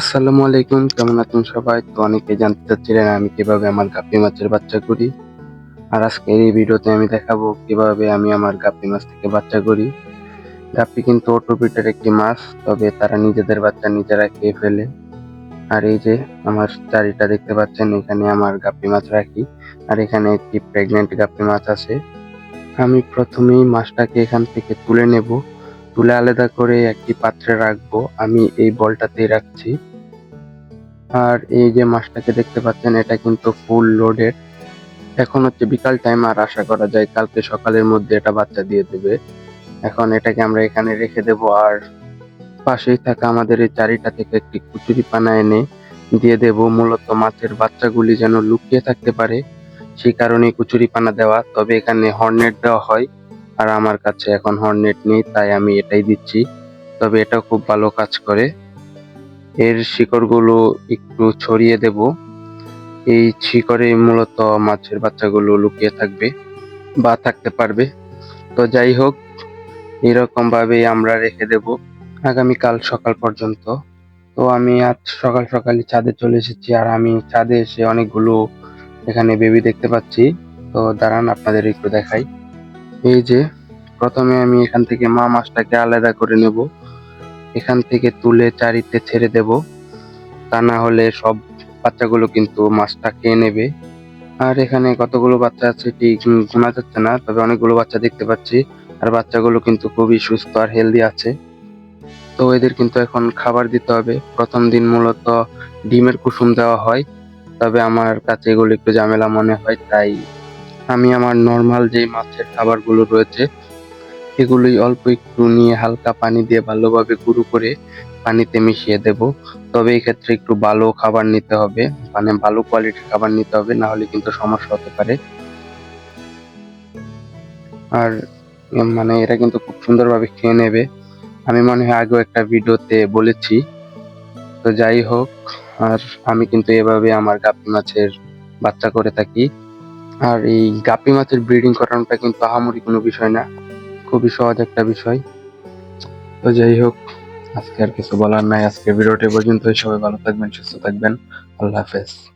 আসসালামু আলাইকুম, কেমন আছেন সবাই? তো অনেকে জানতে চাচ্ছিলেন আমি কীভাবে আমার গাপ্পি মাছের বাচ্চা করি। আর আজকের এই ভিডিওতে আমি দেখাবো কীভাবে আমি আমার গাপ্পি মাছ থেকে বাচ্চা করি। গাপ্পি কিন্তু অটোপিটের একটি মাছ, তবে তারা নিজেদের বাচ্চা নিজেরা খেয়ে ফেলে। আর এই যে আমার চারিটা দেখতে পাচ্ছেন, এখানে আমার গাপ্পি মাছ রাখি। আর এখানে একটি প্রেগনেন্ট গাপ্পি মাছ আছে। আমি প্রথমেই মাছটাকে এখান থেকে তুলে নেব। তুলে আলাদা করে একটি পাত্রে রাখব। আমি এই বলটাতেই রাখছি। আর এই যে মাছটাকে দেখতে পাচ্ছেন, এটা কিন্তু ফুল লোডেড এখন হচ্ছে বিকাল টাইম আর আশা করা যায় কালকে সকালের মধ্যে এটা বাচ্চা দিয়ে দেবে। এখন এটাকে আমরা এখানে রেখে দেব আর পাশেই থাকা আমাদের এই চারিটা থেকে একটি কুচুরি পানা এনে দিয়ে দেব। মূলত মাছের বাচ্চাগুলি যেন লুকিয়ে থাকতে পারে, সেই কারণে কুচুরি পানা দেওয়া। তবে এখানে হর্নেট দেওয়া হয়। আর আমার কাছে এখন হর্নেট নেই, তাই আমি এটাই দিচ্ছি। তবে এটা খুব ভালো কাজ করে। এর শিকড়গুলো একটু ছড়িয়ে দেব। এই শিকড়ে মূলত মাছের বাচ্চাগুলো লুকিয়ে থাকবে বা থাকতে পারবে। তো যাই হোক এরকম ভাবেই আমরা রেখে দেব আগামীকাল সকাল পর্যন্ত। তো আমি আজ সকাল সকালই ছাদে চলে এসেছি আর আমি ছাদে এসে অনেকগুলো এখানে বেবি দেখতে পাচ্ছি। তো দাঁড়ান, আপনাদের একটু দেখাই। এই যে, প্রথমে আমি এখান থেকে মা মাছটাকে আলাদা করে নেব। এখান থেকে তুলে চারিতে ছেড়ে দেব। তা না হলে সব বাচ্চাগুলো কিন্তু মাছটা খেয়ে নেবে। আর এখানে কতগুলো বাচ্চা আছে ঠিক গোনা যাচ্ছে না, তবে অনেকগুলো বাচ্চা দেখতে পাচ্ছি। আর বাচ্চাগুলো কিন্তু খুবই সুস্থ আর হেলদি আছে। তো এদের কিন্তু এখন খাবার দিতে হবে। প্রথম দিন মূলত ডিমের কুসুম দেওয়া হয়। তবে আমার কাছে এগুলো একটু ঝামেলা মনে হয়, তাই আমি আমার নর্মাল যে মাছের খাবারগুলো রয়েছে, এগুলোই অল্প একটু নিয়ে হালকা পানি দিয়ে ভালোভাবে গুঁড়ো করে পানিতে মিশিয়ে দেব। তবে এই ক্ষেত্রে একটু ভালো খাবার নিতে হবে মানে ভালো কোয়ালিটির খাবার নিতে হবে, না হলে কিন্তু সমস্যা হতে পারে। আর মানে এরা কিন্তু খুব সুন্দরভাবে খেয়ে নেবে। আমি মনে হয় আগেও একটা ভিডিওতে বলেছি। তো যাই হোক, আর আমি কিন্তু এভাবে আমার গাপ্পি মাছের বাচ্চা করে থাকি। আর এই গাপি মাছের ব্রিডিং করানোটা কিন্তু আহামরি কোনো বিষয় না, খুবই সহজ একটা বিষয়। তো যাই হোক, আজকে আর কিছু বলার নাই, আজকে ভিডিওটি পর্যন্ত সবাই ভালো থাকবেন, সুস্থ থাকবেন। আল্লাহ হাফেজ।